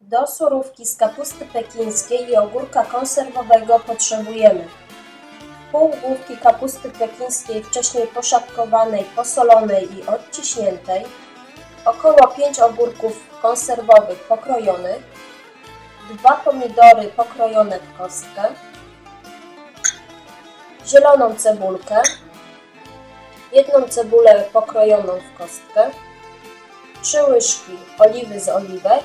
Do surówki z kapusty pekińskiej i ogórka konserwowego potrzebujemy. Pół główki kapusty pekińskiej wcześniej poszatkowanej, posolonej i odciśniętej, około 5 ogórków konserwowych pokrojonych, dwa pomidory pokrojone w kostkę, zieloną cebulkę, jedną cebulę pokrojoną w kostkę, 3 łyżki oliwy z oliwek,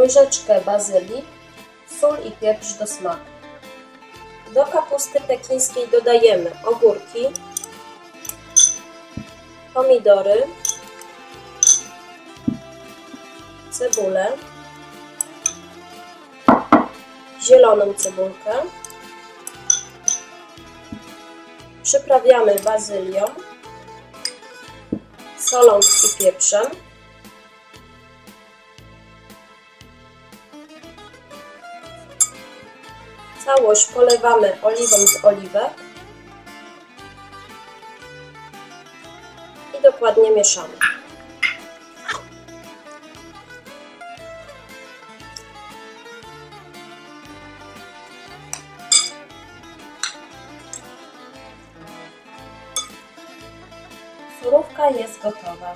łyżeczkę bazylii, sól i pieprz do smaku. Do kapusty pekińskiej dodajemy ogórki, pomidory, cebulę, zieloną cebulkę, przyprawiamy bazylią, solą i pieprzem. Całość polewamy oliwą z oliwek i dokładnie mieszamy. Surówka jest gotowa.